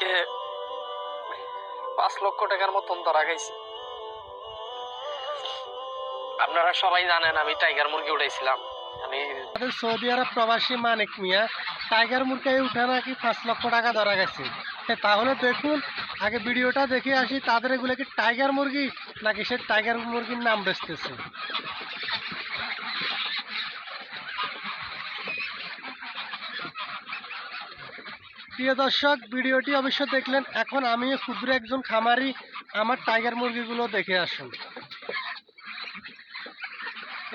আজকে পাঁচ লক্ষ টাকার মতন ধরা খাইছি। আপনারা সবাই জানেন, আমি টাইগার মুরগি উঠাইছিলাম আমি সৌদি আরব প্রবাসী মানিক মিয়া টাইগার মুরগায় উঠে নাকি পাঁচ লক্ষ টাকা ধরা গেছে তাহলে দেখুন, আগে ভিডিওটা দেখে আসি, তাদের এগুলো কি টাইগার মুরগি নাকি সে টাইগার মুরগির নাম বেচতেছে? প্রিয় দর্শক, ভিডিওটি অবশ্য দেখলেন, এখন আমি ক্ষুদ্র একজন খামারি, আমার টাইগার মুরগিগুলো দেখে আসুন।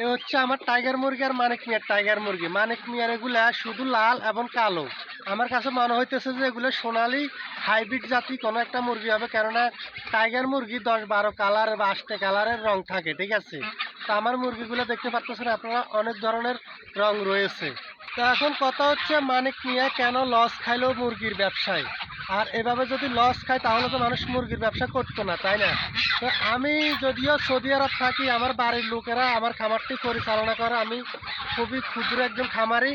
এ হচ্ছে আমার টাইগার মুরগি আর মানিক মিয়ার টাইগার মুরগি। মানিক মিয়ার এগুলা শুধু লাল এবং কালো। আমার কাছে মনে হইতেছে যে এগুলো সোনালি হাইব্রিড জাতি, কোনো একটা মুরগি হবে, কেননা টাইগার মুরগি দশ বারো কালার বা আষ্টে কালারের রং থাকে, ঠিক আছে? তো আমার মুরগিগুলো দেখতে পাচ্ছেন আপনারা অনেক ধরনের রং রয়েছে। তো এখন কথা হচ্ছে মানিক মিয়া কেন লস খাইলো মুরগির ব্যবসায়? আর এভাবে যদি লস খায় তাহলে তো মানুষ মুরগির ব্যবসা করতো না, তাই না? তো আমি যদিও সৌদি আরব থাকি, আমার বাড়ির লোকেরা আমার খামারটি পরিচালনা করে। আমি খুবই ক্ষুদ্র একজন খামারি,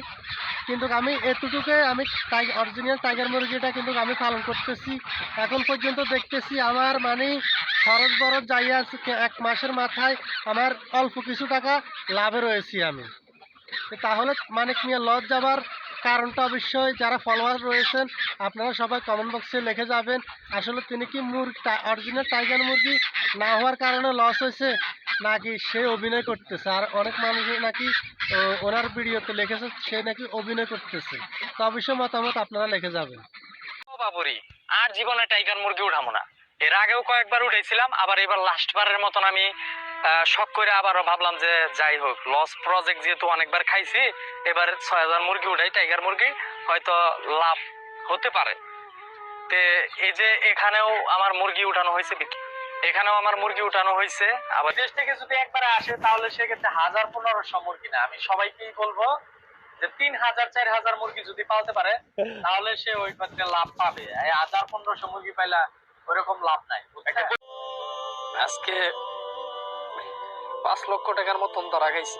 কিন্তু আমি এতটুকু আমি অরিজিনাল টাইগার মুরগিটা কিন্তু আমি পালন করতেছি। এখন পর্যন্ত দেখতেছি আমার মানে খরচ বরচ যাইয়া এক মাসের মাথায় আমার অল্প কিছু টাকা লাভে রয়েছি আমি। তাহলে মানে নিয়ে লস যাবার কারণটা অবশ্যই যারা ফলোয়ার রয়েছেন, আপনারা সবাই কমেন্ট বক্সে লিখে যাবেন। আসলে তিনি কি মুরগি অরিজিনাল টাইগার মুরগি না হওয়ার কারণে লস হয়েছে, নাকি সে অভিনয় করতেছে? আর অনেক মানুষ নাকি ওনার ভিডিওতে লিখেছে সে নাকি অভিনয় করতেছে। তো অবশ্যই মতামত আপনারা লিখে যাবেন। আর জীবনে টাইগার মুরগি উঠাবো না। এর আগেও কয়েকবার উঠেছিলাম, আবার এবার লাস্ট বারের মতন আমি শখ করে আবারও ভাবলাম যে যাই হোক লস প্রজেক্ট যেহেতু অনেকবার খাইছি এবার ছয় হাজার মুরগি উঠাই টাইগার মুরগি হয়তো লাভ হতে পারে। তে এই যে এখানেও আমার মুরগি উঠানো হয়েছে বিক্রি এখানেও আমার মুরগি উঠানো হয়েছে। আবার দেশ থেকে যদি একবারে আসে তাহলে সেক্ষেত্রে হাজার পনেরোশো মুরগি না। আমি সবাইকেই বলব যে তিন হাজার চার হাজার মুরগি যদি পালতে পারে তাহলে সে ওই ক্ষেত্রে লাভ পাবে। হাজার পনেরোশো মুরগি পাইলা ওরকম লাভ নাই আজকে পাঁচ লক্ষ টাকার মতন ধরা খাইছি।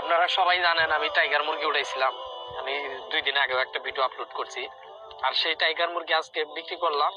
আপনারা সবাই জানেন, আমি টাইগার মুরগি উঠাইছিলাম আমি দুই দিন আগেও একটা ভিডিও আপলোড করছি। আর সেই টাইগার মুরগি আজকে বিক্রি করলাম।